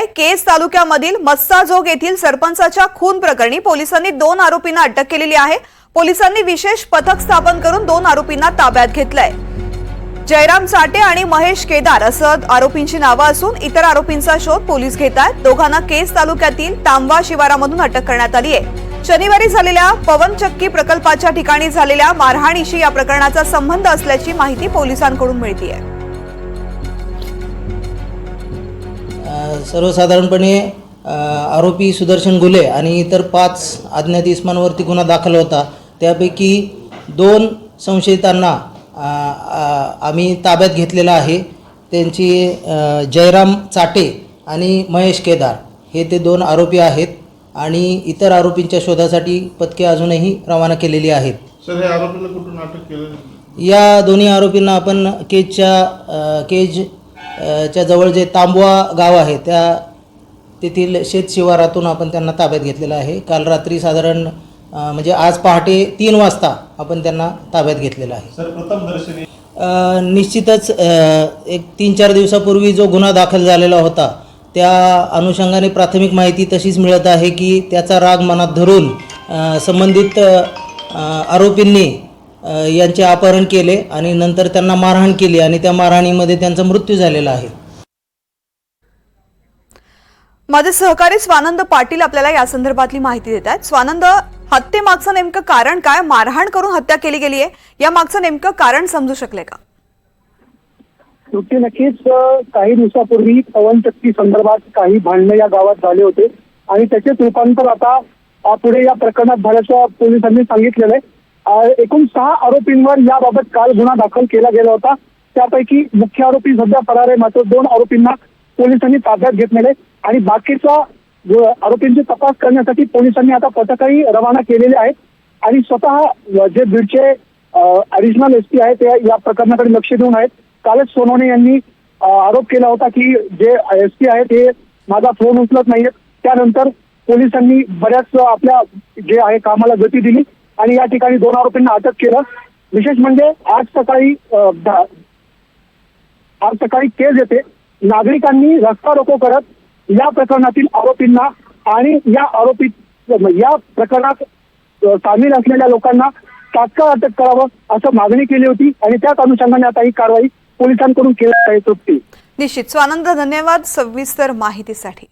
आहे केज तालुक्यामधील मस्साजोग येथील सरपंचाच्या खून प्रकरणी पोलिसांनी दोन आरोपींना अटक केलेली आहे. पोलिसांनी विशेष पथक स्थापन करून दोन आरोपींना ताब्यात घेतलंय. जयराम साटे आणि महेश केदार असं आरोपींची नावं असून इतर आरोपींचा शोध पोलीस घेत आहेत. दोघांना केज तालुक्यातील तांबा शिवारामधून अटक करण्यात आली आहे. शनिवारी झालेल्या पवनचक्की प्रकल्पाच्या ठिकाणी झालेल्या मारहाणीशी या प्रकरणाचा संबंध असल्याची माहिती पोलिसांकडून मिळतीये. सर्वसाधारणपणे आरोपी सुदर्शन गुले आणि इतर पाच अज्ञात इस्मांवरती गुन्हा दाखल होता. त्यापैकी दोन संशयितांना आम्ही ताब्यात घेतलेला आहे. त्यांची जयराम चाटे आणि महेश केदार हे ते दोन आरोपी आहेत आणि इतर आरोपींच्या शोधासाठी पथके अजूनही रवाना केलेली आहेत. सर हे आरोपीला कुठून अटक केलं? या दोन्ही आरोपींना आपण केजच्या केज च्या जवळ जे तांबवा गाव आहे त्या तेथील शेत शिवारातून आपण त्यांना ताब्यात घेतलेलं आहे. काल रात्री साधारण म्हणजे आज पहाटे तीन वाजता आपण त्यांना ताब्यात घेतलेलं आहे. सर प्रथम दर्शनी अ, निश्चितच एक तीन चार दिवसापूर्वी जो गुन्हा दाखल झालेला होता त्या अनुषंगाने प्राथमिक माहिती तशीच मिळत आहे की त्याचा राग मनात धरून संबंधित आरोपींनी यांचे अपहरण केले आणि नंतर त्यांना मारहाण केली आणि त्या मारहाणीमध्ये त्यांचा मृत्यू झालेला आहे. माझे सहकारी स्वानंद पाटील आपल्याला या संदर्भातली माहिती देत आहेत. स्वानंद हत्येमागचं नेमकं कारण काय? मारहाण करून हत्या केली गेली आहे. या मागचं नेमकं कारण समजू शकले का? नक्की नक्कीच काही दिवसापूर्वी पवनचक्की संदर्भात काही भांडणं या गावात झाले होते. आणि त्याचेच रूपांतर आता पुढे या प्रकरणात झाल्याचं पोलिसांनी सांगितलेलं आहे. एकूण सहा आरोपींवर याबाबत काल गुन्हा दाखल केला गेला होता. त्यापैकी मुख्य आरोपी सध्या फरार आहे. मात्र दोन आरोपींना पोलिसांनी ताब्यात घेतलेले आणि बाकीचा आरोपींची तपास करण्यासाठी पोलिसांनी आता पथकही रवाना केलेले आहेत. आणि स्वतः जे बीडचे ऍडिशनल एस पी आहेत ते या प्रकरणाकडे लक्ष देऊन आहेत. कालच सोनवणे यांनी आरोप केला होता की जे एस पी आहेत ते माझा फोन उचलत नाहीयेत. त्यानंतर पोलिसांनी बऱ्याच आपल्या जे आहे कामाला गती दिली. आणि या ठिकाणी दोन आरोपींना अटक केलं. विशेष म्हणजे आज सकाळी आज सकाळी केज येते नागरिकांनी रस्ता रोको करत या प्रकरणातील आरोपींना आणि या आरोपी या प्रकरणात सामील असलेल्या लोकांना तात्काळ अटक करावं असं मागणी केली होती आणि त्याच अनुषंगाने आता ही कारवाई पोलिसांकडून केली आहे तृप्ती निश्चित. स्वानंद धन्यवाद सविस्तर माहितीसाठी.